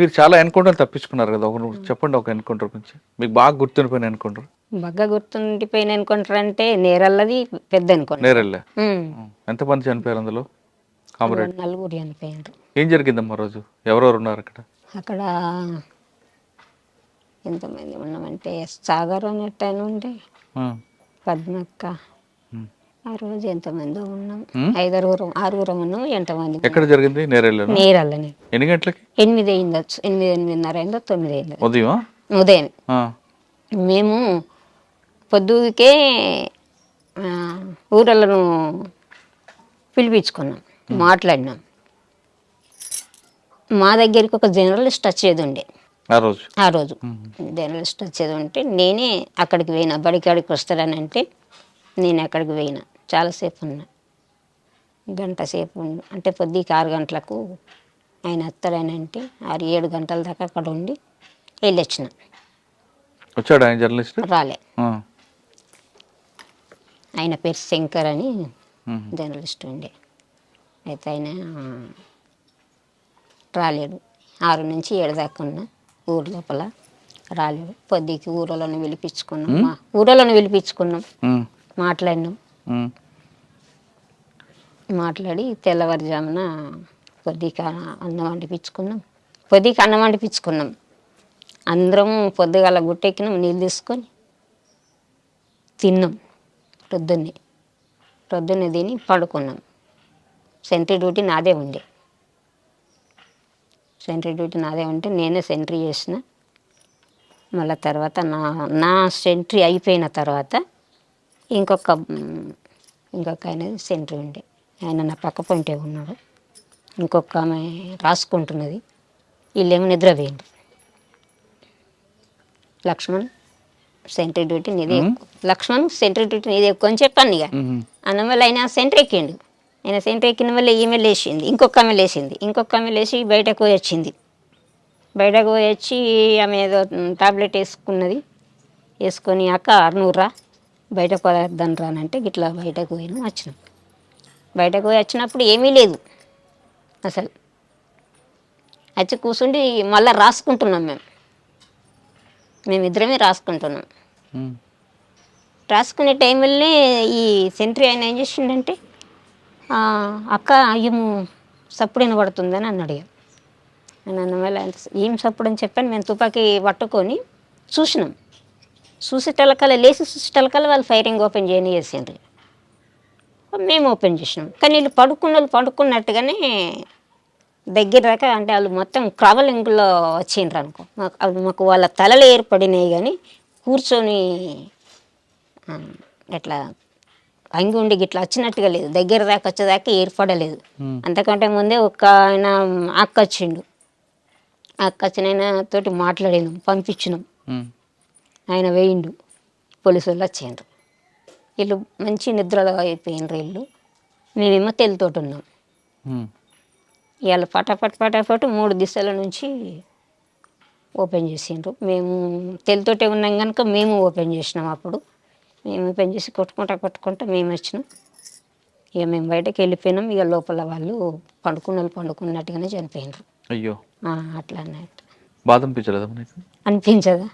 మీరు చాలా ఎన్కౌంటర్ తప్పించుకున్నారు కదా ఒక చెప్పండి ఒక ఎన్కౌంటర్ గురించి. మీకు బాగా గుర్తుండిపోయిన ఎన్కౌంటర్? బాగా గుర్తుండిపోయిన అనుకుంటారంటే నేరల్లది పెద్ద అనుకోండి నేరెళ్ళే? ఎంతమంది చనిపోయారు అందులో? కామరేడ్. నలుగురు చనిపోయారు. ఏం జరిగిందమ్మా రోజు? ఎవరెవరు ఉన్నారు అక్కడ? అక్కడ ఎంతమంది ఉన్నామంటే సాగర్ అనేట ఆయన ఉండే. పద్మక్క. ఆ రోజు ఎంతమంది ఉన్నాం. ఐదారుగురు ఆరుగురం ఉన్నాం ఎంతమంది ఎక్కడ జరిగింది? నేరెళ్ళను. నేరల్లని ఎన్ని గంటలకి? ఎనిమిది అయిందొచ్చు. ఎనిమిది ఎనిమిదిన్నర అయిందో తొమ్మిది అయిందో. ఉదయం? ఉదయం. మేము పొద్దుకే ఊరలను పిలిపించుకున్నాం మాట్లాడినాం. మా దగ్గరికి ఒక జర్నలిస్ట్ వచ్చేది ఉండే ఆ రోజు? ఆ రోజు. జర్నలిస్ట్ వచ్చేది ఉంటే నేనే అక్కడికి పోయినా బడికాడికి వస్తాడని అంటే నేను అక్కడికి పోయినా. చాలాసేపు ఉన్నా. గంట సేపు అంటే పొద్దుకి ఆరు గంటలకు ఆయన వస్తాడని అంటే ఆరు ఏడు గంటల దాకా అక్కడ ఉండి వెళ్ళొచ్చిన. వచ్చాడు ఆయన జర్నలిస్ట్? రాలే. ఆయన పేరు శంకర్ అని. జర్నలిస్ట్ ఉండే. అయితే ఆయన రాలేడు. ఆరు నుంచి ఏడు దాకా ఉన్నా. ఊరు లోపల రాలేడు. పొద్దుకి ఊరలను పిలిపించుకున్నాం. ఊరలను పిలిపించుకున్నాం. మాట్లాడినాం. మాట్లాడి తెల్లవారుజామున పొద్దుకి అన్నం వండిపించుకున్నాం పొద్దుకి అన్నం వండిపించుకున్నాం అందరం పొద్దుగాల గుట్టెక్కినాం నీళ్ళు తీసుకొని తిన్నాం. రొద్దున్నే రొద్దున్న తిని పడుకున్నాం. సెంట్రీ డ్యూటీ నాదే ఉండే. సెంట్రీ డ్యూటీ నాదే ఉంటే నేనే సెంట్రీ చేసిన. మళ్ళీ తర్వాత నా నా సెంట్రీ అయిపోయిన తర్వాత ఇంకొక ఇంకొక ఆయన సెంట్రీ ఉండే. ఆయన నా పక్క పొంటే ఉన్నాడు. ఇంకొక ఆమె రాసుకుంటున్నది. వీళ్ళేమో నిద్రపోయింది లక్ష్మణ్ సెంట్రీ డ్యూటీ నీదే. లక్ష్మణ్ సెంట్రీ డ్యూటీ నీదే ఎక్కువ అని చెప్పాను ఇక. ఉమ్. అన్న వల్ల ఆయన సెంటర్ ఎక్కిండు. ఆయన సెంటర్ ఎక్కిన వల్ల ఈమె లేచింది. ఇంకొక ఆమె లేచింది. ఇంకొక ఆమె లేచి బయటకు పోయి వచ్చింది. బయటకు పోయి వచ్చి ఆమె ఏదో టాబ్లెట్ వేసుకున్నది. వేసుకొని అక్క అర్నూరా బయట పదార్థం రానంటే గిట్లా బయటకు పోయినాం వచ్చినాం. బయటకు పోయి వచ్చినప్పుడు ఏమీ లేదు అసలు. వచ్చి కూర్చుండి మళ్ళీ రాసుకుంటున్నాం మేము. మేమిద్దరమే రాసుకుంటున్నాం. రాసుకునే టైంలోనే ఈ సెంట్రీ ఆయన ఏం చేసిండంటే "ఆ, అక్క అయ్యము సప్పుడు వినబడుతుందని అన్నాడు ఇక. నేను ఆయన ఏం సప్పుడు అని చెప్పాను మేము తుపాకీ పట్టుకొని చూసినాం. చూసి టెలకాల లేచి చూసి టెలకాల వాళ్ళు ఫైరింగ్ ఓపెన్ చేయని చేసిండ్రు. మేము ఓపెన్ చేసినాం. కానీ వీళ్ళు పడుకున్న వాళ్ళు పడుకున్నట్టుగానే దగ్గర దాకా అంటే వాళ్ళు మొత్తం క్రవలింగ్లో వచ్చిండ్రు అనుకో. మాకు అవి మాకు వాళ్ళ తలలు ఏర్పడినాయి కానీ కూర్చొని ఆ, ఎట్లా అంగి ఉండి గిట్లా వచ్చినట్టుగా లేదు. దగ్గర దాకా వచ్చేదాకా ఏర్పడలేదు. అంతకంటే ముందే ఒక ఆయన అక్క వచ్చిండు. అక్క వచ్చిన తోటి మాట్లాడినాం పంపించినాం. ఆయన వేయిండు. పోలీసు వాళ్ళు వచ్చిండ్రు. వీళ్ళు మంచి నిద్రలో అయిపోయినరు వీళ్ళు. మేమేమో తెల్లతోటి ఉన్నాం. ఇవాళ పటాపట్ పటాపట్ మూడు దిశల నుంచి ఓపెన్ చేసిండ్రు. మేము తెల్లతోటే ఉన్నాం కనుక మేము ఓపెన్ చేసినాం అప్పుడు. మేము ఓపెన్ చేసి కొట్టుకుంటా కొట్టుకుంటా మేము వచ్చినాం. ఇక మేము బయటకు వెళ్ళిపోయినాం. ఇక లోపల వాళ్ళు పండుకున్న వాళ్ళు పండుకున్నట్టుగానే చనిపోయినారు అయ్యో. అట్లా అన్నట్టు బాధ అనిపించలేదా అనిపించదా.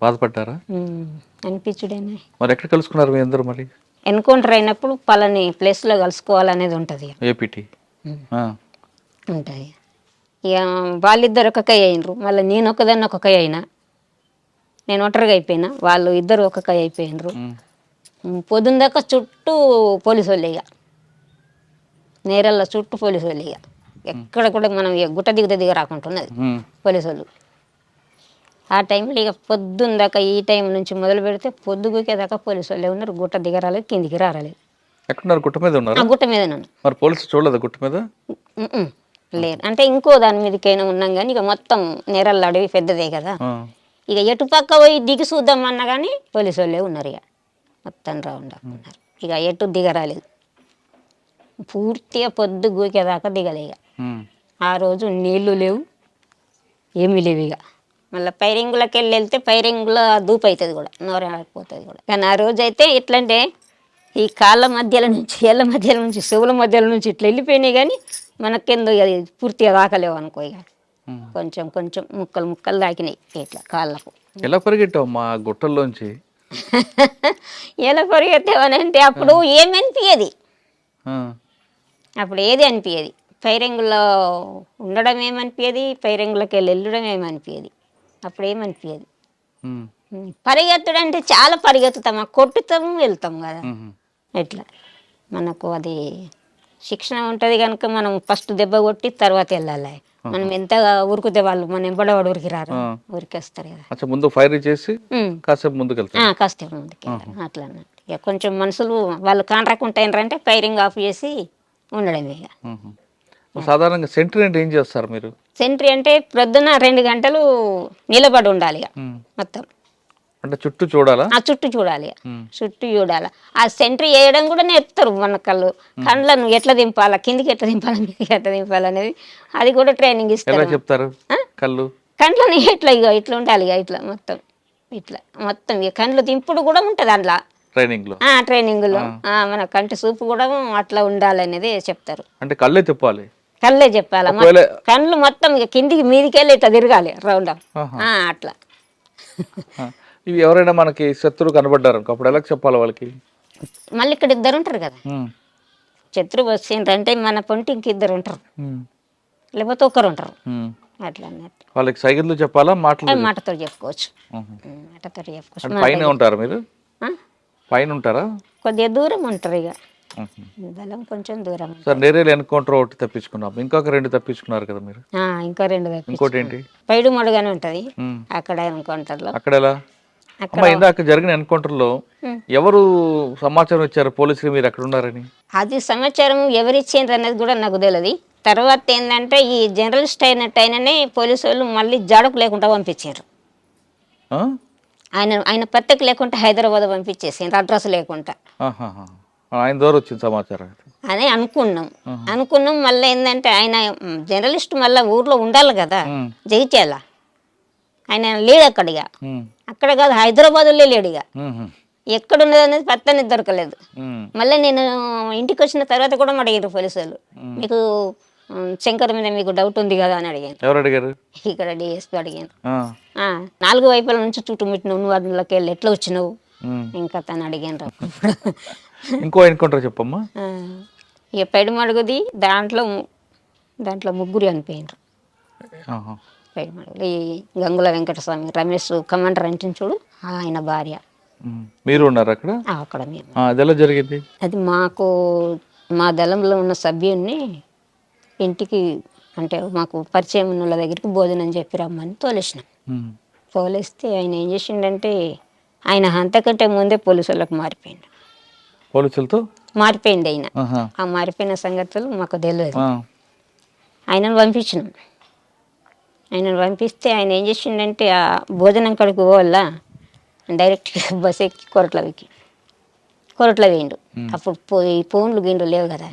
బాధపడ్డారా? అనిపించుడేనా. మరి ఎక్కడ కలుసుకున్నారు మీ అందరూ మరి ఎన్కౌంటర్ అయినప్పుడు పలాని ప్లేస్లో కలుసుకోవాలనేది ఉంటుంది. ఏపీటీ. ఆ. ఉంటుంది ఇక వాళ్ళిద్దరు ఒక కై అయినరు. మళ్ళీ నేను ఒకదాన్ని ఒక కై అయినా. నేను ఒంటరిగా అయిపోయినా. వాళ్ళు ఇద్దరు ఒక కై అయిపోయినరు. పొద్దున్న దాకా చుట్టూ పోలీసు వాళ్ళు ఇక నేరల్లో చుట్టూ పోలీసు వాళ్ళు ఇక ఎక్కడ కూడా మనం గుట్ట దిగుత దిగ రాకుంటున్నది. పోలీసు వాళ్ళు ఆ టైంలో ఇక పొద్దున్న దాకా ఈ టైం నుంచి మొదలు పెడితే పొద్దుగుకే దాకా పోలీసు వాళ్ళే ఉన్నారు? గుట్ట దిగరాలేదు కిందికి రారాలేదు ఎక్కడున్నారు? గుట్ట మీద ఆ ఉన్నారు గుట్ట మీద మరి పోలీసు చూడలేదా గుట్ట మీద. లేదు. అంటే ఇంకో దాని మీదకైనా ఉన్నాం కానీ ఇక మొత్తం నేరల్ల అడవి పెద్దదే కదా. ఇక ఎటు పక్క పోయి దిగి చూద్దాం అన్నా కానీ పోలీసు వాళ్ళే ఉన్నారు ఇక. మొత్తం రౌండ్ ఉన్నారు. ఇక ఎటు దిగరాలేదు. పూర్తిగా పొద్దు గూకేదాకా దిగలే ఇక. ఆ రోజు నీళ్ళు లేవు ఏమీ లేవు ఇక. మళ్ళీ పైరింగులకి వెళ్ళి వెళ్తే పైరింగులో దూపు అవుతుంది కూడా నోరాడిపోతుంది కూడా. కానీ ఆ రోజు అయితే ఎట్లంటే ఈ కాళ్ళ మధ్యలో నుంచి ఏళ్ళ మధ్యలో నుంచి చెవుల మధ్యలో నుంచి ఇట్లా వెళ్ళిపోయినాయి కానీ మనకెందుకు అది పూర్తిగా రాకలేవు అనుకో ఇక కొంచెం కొంచెం ముక్కలు ముక్కలు తాకినాయి ఇట్లా కాళ్ళకు. ఎలా పరిగెట్టావు మా గుట్టల్లోంచి? ఎలా పరిగెత్తామనంటే అప్పుడు ఏమనిపించేది ఆ, అప్పుడు ఏది అనిపించేది పైరంగులో ఉండడం ఏమనిపించేది పైరంగులోకి వెళ్ళి వెళ్ళడం ఏమనిపించేది అప్పుడు ఏమనిపించేది ఉమ్, ఉమ్, పరిగెత్తడం అంటే చాలా పరిగెత్తుతాం. కొట్టుతాము వెళ్తాం కదా. ఎట్లా? మనకు అది శిక్షణ ఉంటుంది కనుక మనం ఫస్ట్ దెబ్బ కొట్టి తర్వాత వెళ్ళాలి. మనం ఎంత ఉరుకుతే వాళ్ళు మన ఎంబడవాడు ఉరికి రారు ఉరికేస్తారు కదా. అచ్చా ముందు ఫైర్ చేసి. కాసేపు ముందుకు వెళ్తాను ఆ, కాస్త ముందుకి అట్లా ఇక కొంచెం మనుషులు వాళ్ళు కాంట్రాక్ట్ ఉంటాయంటే ఫైరింగ్ ఆఫ్ చేసి ఉండడం ఇక. సాధారణంగా సెంట్రీ అంటే ఏం చేస్తారు మీరు? సెంట్రీ అంటే ప్రొద్దున రెండు గంటలు నిలబడి ఉండాలి మొత్తం. అంటే చుట్టూ చూడాలా? ఆ చుట్టూ చూడాలి చుట్టూ చూడాలి. ఆ సెంట్రీ వేయడం కూడా నేర్పుతారు మన కళ్ళు. కళ్ళను ఎట్లా దింపాలా కిందికి ఎట్లా దింపాలా మీదకి ఎట్లా దింపాలా అనేది అది కూడా ట్రైనింగ్ ఇస్తారు. చెప్తారు? కళ్ళు? కండ్లని ఇట్లా ఇక ఇట్లా ఉండాలి ఇక ఇట్లా మొత్తం ఇట్లా మొత్తం ఇక. కండ్లు దింపుడు కూడా ఉంటుంది అందులో. ట్రైనింగ్లో? ట్రైనింగ్లో మన కంటి చూపు కూడా అట్లా ఉండాలనేది చెప్తారు. అంటే కళ్ళే తిప్పాలి? కళ్ళే చెప్పాలి? కళ్ళు మొత్తం కిందికి మీదికి వెళ్ళి ఇట్లా తిరగాలి రౌండ్. అట్లా. ఇవి ఎవరైనా మనకి శత్రువు కనబడ్డారు అప్పుడు ఎలా చెప్పాలి వాళ్ళకి? మళ్ళీ ఇక్కడ ఇద్దరు ఉంటారు కదా. శత్రువు వచ్చిండ్రంటే మన పొంటి ఇంక ఇద్దరు ఉంటారు. లేకపోతే ఒకరు ఉంటారు. అట్లా వాళ్ళకి సైకిళ్ళు చెప్పాలా మాటలు మాటతో చెప్పుకోవచ్చు. మాటతో చెప్పుకోవచ్చు. పైన ఉంటారా మీరు? పైన ఉంటారా? కొద్దిగా దూరం ఉంటారు ఇక. కొంచెం దూరం. సార్ నేరేలు ఎన్కౌంటర్ ఒకటి తప్పించుకున్నాం. ఇంకొక రెండు తప్పించుకున్నారు కదా మీరు? ఇంకా రెండు ఇంకోటి ఏంటి పైడు మడుగానే ఉంటుంది. అక్కడ అక్కడ ఎలా? అక్కడ అమ్మ ఇందాక జరిగిన ఎన్కౌంటర్లో. ఎవరు సమాచారం ఇచ్చారు? పోలీసులు మీరు అక్కడ ఉన్నారని? అది సమాచారం ఎవరిచ్చిండ్రు అనేది కూడా నాకు తెలియదు తర్వాత ఏంటంటే ఈ జర్నలిస్ట్ అయినట్టు ఆయననే పోలీసు వాళ్ళు మళ్ళీ జాడకు లేకుండా పంపించారు? ఆయన ఆయన పత్రిక లేకుండా హైదరాబాద్ పంపించేసిండ్రు అడ్రస్ లేకుండా. ఆయన ద్వారా వచ్చింది సమాచారం అని అనుకున్నాం. అనుకున్నాం మళ్ళీ ఏంటంటే ఆయన జర్నలిస్ట్ మళ్ళీ ఊర్లో ఉండాలి కదా జగిత్యాల. ఆయన లేడు అక్కడ ఇక అక్కడ కాదు హైదరాబాద్లో లేడు ఇక ఎక్కడ ఉన్నది అనేది పత్తని దొరకలేదు మళ్ళీ నేను ఇంటికి వచ్చిన తర్వాత కూడా అడిగారు పోలీసు వాళ్ళు మీకు శంకర్ మీద మీకు డౌట్ ఉంది కదా అని అడిగాను ఎవరు అడిగారు? ఇక్కడ డిఎస్పీ అడిగాను నాలుగు వైపుల నుంచి చుట్టుముట్టిన అందులోకి వెళ్ళి ఎట్లా వచ్చినావు. ఇంకా తను అడిగాను ఇంకో ఎన్కౌంటర్ చెప్పమ్మా. ఇక పెడుమడుగుది దాంట్లో దాంట్లో ముగ్గురు చనిపోయినారు. ఈ గంగుల వెంకటస్వామి రమేష్ కమాండర్ అంటే చూడు ఆయన భార్య. మీరు ఉన్నారు అక్కడ? అక్కడ మేము. అది జరిగింది? అది మాకు మా దళంలో ఉన్న సభ్యున్ని ఇంటికి అంటే మాకు పరిచయం ఉన్న వాళ్ళ దగ్గరికి భోజనం చెప్పి రమ్మని తోలేసినాం. తోలేస్తే ఆయన ఏం చేసిండంటే ఆయన అంతకంటే ముందే పోలీసు వాళ్ళకి మారిపోయిండు. పోలీసులతో? మారిపోయింది ఆయన. ఆ మారిపోయిన సంగతులు మాకు తెలియదు. ఆయనను పంపించినాం. ఆయనను పంపిస్తే ఆయన ఏం చేసిండంటే ఆ భోజనం కడుకు పోవాల? డైరెక్ట్గా బస్ ఎక్కి కొరట్ల ఎక్కి కొరట్ల వేయండు అప్పుడు పోయి ఫోన్లు గిండ్లు లేవు కదా.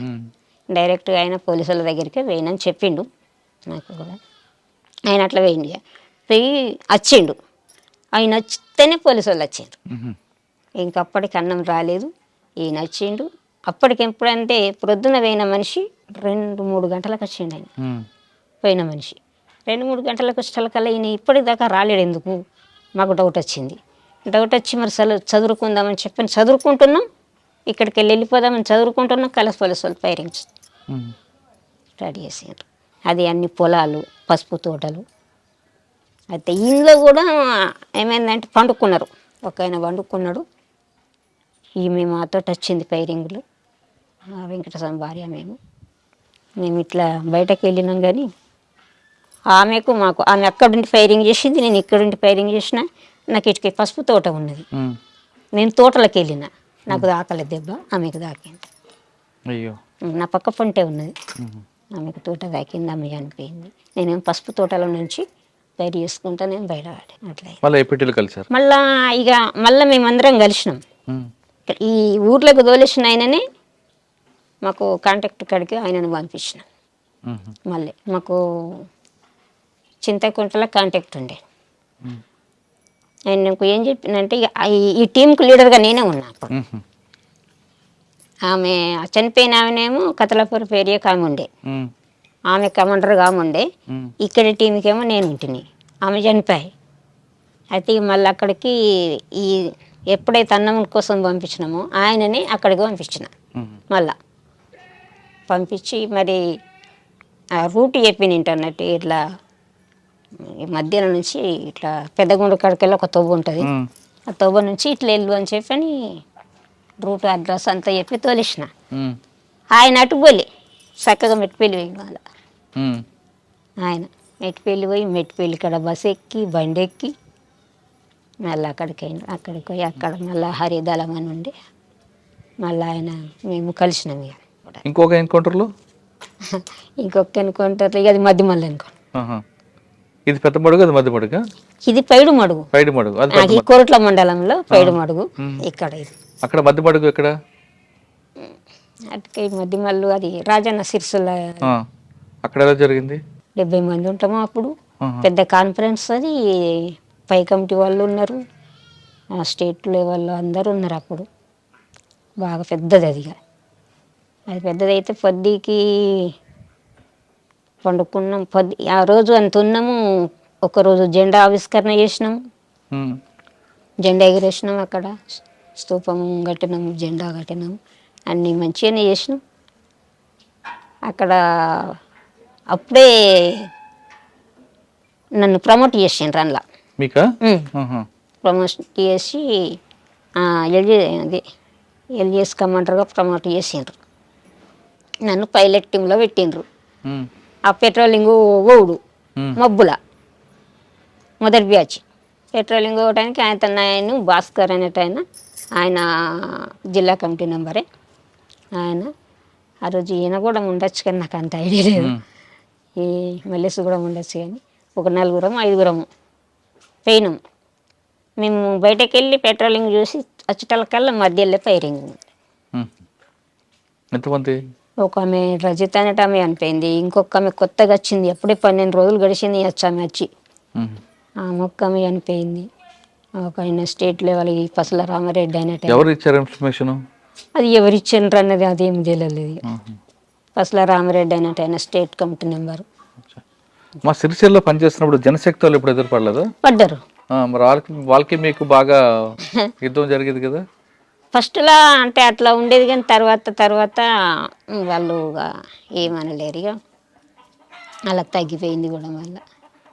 డైరెక్ట్గా ఆయన పోలీసుల దగ్గరికి వేయనని చెప్పిండు. నాకు కూడా. ఆయన అట్లా వేయండి. పోయి వచ్చిండు ఆయన వచ్చితేనే పోలీసు వాళ్ళు వచ్చిండ్రు ఉమ్, ఇంకప్పటికి అన్నం రాలేదు. ఈయన వచ్చిండు అప్పటికి ఎప్పుడంటే ప్రొద్దున పోయిన మనిషి రెండు మూడు గంటలకు వచ్చిండు ఆయన. పోయిన మనిషి. రెండు మూడు గంటలకు వచ్చేకల్లా ఈయన ఇప్పటిదాకా రాలేడు ఎందుకు? మాకు డౌట్ వచ్చింది. డౌట్ వచ్చి మరి చదువు చదువుకుందామని చెప్పి చదువుకుంటున్నాం. ఇక్కడికి వెళ్ళి వెళ్ళిపోదామని చదువుకుంటున్నాం. కలస పోలీసు వాళ్ళు ఫైరింగ్. రెడీ చేసారు అది అన్ని పొలాలు పసుపు తోటలు. అయితే ఇంట్లో కూడా ఏమైందంటే పండుకున్నారు. ఒక ఆయన పండుకున్నాడు. ఈమె మాతో వచ్చింది పైరింగ్లో ఆ వెంకటస్వామి భార్య మేము. మేము ఇట్లా బయటకు వెళ్ళినాం కానీ ఆమెకు మాకు ఆమె అక్కడుండి ఫైరింగ్ చేసింది నేను ఇక్కడుండి ఫైరింగ్ చేసిన నాకు ఇటుకి పసుపు తోట ఉన్నది. నేను తోటలకు వెళ్ళిన. నాకు దాకలేదు దెబ్బ ఆమెకు దాకింది. అయ్యో. నా పక్క పంటే ఉన్నది. ఆమెకు తోట తాకింది ఆమె చనిపోయింది. నేనేం పసుపు తోటల నుంచి బయట చేసుకుంటా నేను బయట అట్లా. మళ్ళీ కలిసారు మళ్ళా ఇక మళ్ళీ మేమందరం కలిసినాం. ఈ ఊర్లోకి తోలేసిన ఆయననే మాకు కాంటాక్ట్ కాడికి ఆయనను పంపించినాం. మళ్ళీ మాకు చింతకుంటల కాంటాక్ట్ ఉండే. ఆయన నాకు ఏం చెప్పిందంటే ఈ- టీంకు లీడర్గా నేనే ఉన్నా అప్పుడు. ఆమె చనిపోయిన ఆమెనేమో కథలపూర్ పేరియక ఆమె ఉండే. ఆమె కమాండర్గా ఆమె ఉండే. ఇక్కడ టీంకేమో నేను ఉంటిని. ఆమె చనిపోయి. అయితే మళ్ళీ అక్కడికి ఈ ఎప్పుడైతే అన్నం కోసం పంపించినామో ఆయనని అక్కడికి పంపించిన. మళ్ళా పంపించి మరి ఆ రూట్ చెప్పిన అన్నట్టు ఇట్లా ఈ మధ్యాహ్నం నుంచి ఇట్లా పెద్దగుండ కాడికెళ్ళి ఒక తవ్వు ఉంటుంది. ఆ తవ్వ నుంచి ఇట్లా వెళ్ళు అని చెప్పి అని రూట్ అడ్రస్ అంతా చెప్పి తోలిసిన. ఆయన అటు పోలే. చక్కగా మెట్టిపల్లి పోయి వాళ్ళ. ఆయన మెట్టిపల్లి పోయి మెట్టిపల్లి కాడ బస్ ఎక్కి బండి ఎక్కి మళ్ళీ అక్కడికి అయిన అక్కడికి పోయి అక్కడ మళ్ళీ హరిదళం అని ఉండి మళ్ళీ ఆయన మేము కలిసినాం ఇక. ఇంకొక ఎన్కౌంటర్లో? ఇంకొక అనుకుంటారు ఇక అది మధ్య మళ్ళీ ఆహా. ఇది పెద్ద మడుగు అది మధ్య మడుగా? ఇది పైడు మడుగు. పైడి మడుగు అది. కోరట్ల మండలంలో పైడు మడుగు ఇక్కడ ఇది. అక్కడ మధ్య మడుగు ఎక్కడ? అటుకే మధ్య మళ్ళీ అది రాజన్న సిరిసిల్ల అక్కడ ఎలా జరిగింది? డెబ్బై మంది ఉంటాము అప్పుడు. పెద్ద కాన్ఫరెన్స్ అది పై కమిటీ వాళ్ళు ఉన్నారు. ఆ స్టేట్ లెవెల్లో అందరూ ఉన్నారు అప్పుడు. బాగా పెద్దది అది ఇక. అది పెద్దదైతే పొద్దుకి పండుకున్నాం. పొద్దు ఆ రోజు అంత ఉన్నాము. ఒకరోజు జెండా ఆవిష్కరణ చేసినాము ఉమ్, జెండా ఎగిరేసినాం అక్కడ. స్తూపం కట్టినాం జెండా కట్టినాం. అన్నీ మంచిగానే చేసినాం. అక్కడ అప్పుడే నన్ను ప్రమోట్ చేసిండ్రు అందులో మీకా. ప్రమోట్ చేసి ఎల్జీ అది ఎల్జిఎస్ కమాండర్గా ప్రమోట్ చేసిండ్రు. నన్ను పైలట్ టీంలో పెట్టిండ్రు. ఆ పెట్రోలింగ్ ఉమ్, మబ్బుల మొదటి బ్యాచ్. పెట్రోలింగ్ ఓవడానికి ఆయన తన ఆయన భాస్కర్ అనేట ఆయన ఆయన జిల్లా కమిటీ నెంబరే ఆయన ఆ రోజు ఈయన కూడా ఉండొచ్చు కానీ నాకు అంత ఐడియా లేదు. ఈ మల్లేసు కూడా ఉండొచ్చు కానీ ఒక నలుగురం ఐదుగురము. పోయినాం. మేము బయటకు వెళ్ళి పెట్రోలింగ్ చూసి వచ్చేటల్లకల్లా మధ్యలో ఫైరింగ్. ఎంతమంది? ఒక ఆమె రజిత అనేట ఆమె అనిపోయింది ఇంకొక ఆమె కొత్తగా వచ్చింది. అప్పుడే పన్నెండు రోజులు గడిచింది వచ్చి ఆమె వచ్చి. ఆ మొక్క ఆమె అనిపోయింది ఒక ఆయన స్టేట్ లెవెల్ ఈ పసల రామారెడ్డి అనేట. ఎవరు ఇచ్చారు ఇన్ఫర్మేషన్? అది ఎవరు ఇచ్చిండ్రు అన్నది అదేం తెలియలేదు పసల రామారెడ్డి అనేట ఆయన స్టేట్ కమిటీ నెంబర్ మా సిరిసిల్లో పనిచేస్తున్నప్పుడు జనశక్తి వాళ్ళు ఎప్పుడు ఎదురుపడలేదా? పడ్డారు. మరి వాళ్ళకి వాళ్ళకి మీకు బాగా యుద్ధం జరిగేది కదా? ఫస్ట్లో అంటే అట్లా ఉండేది కానీ తర్వాత తర్వాత వాళ్ళు ఏమనలేరు ఇక. అలా తగ్గిపోయింది కూడా మళ్ళీ.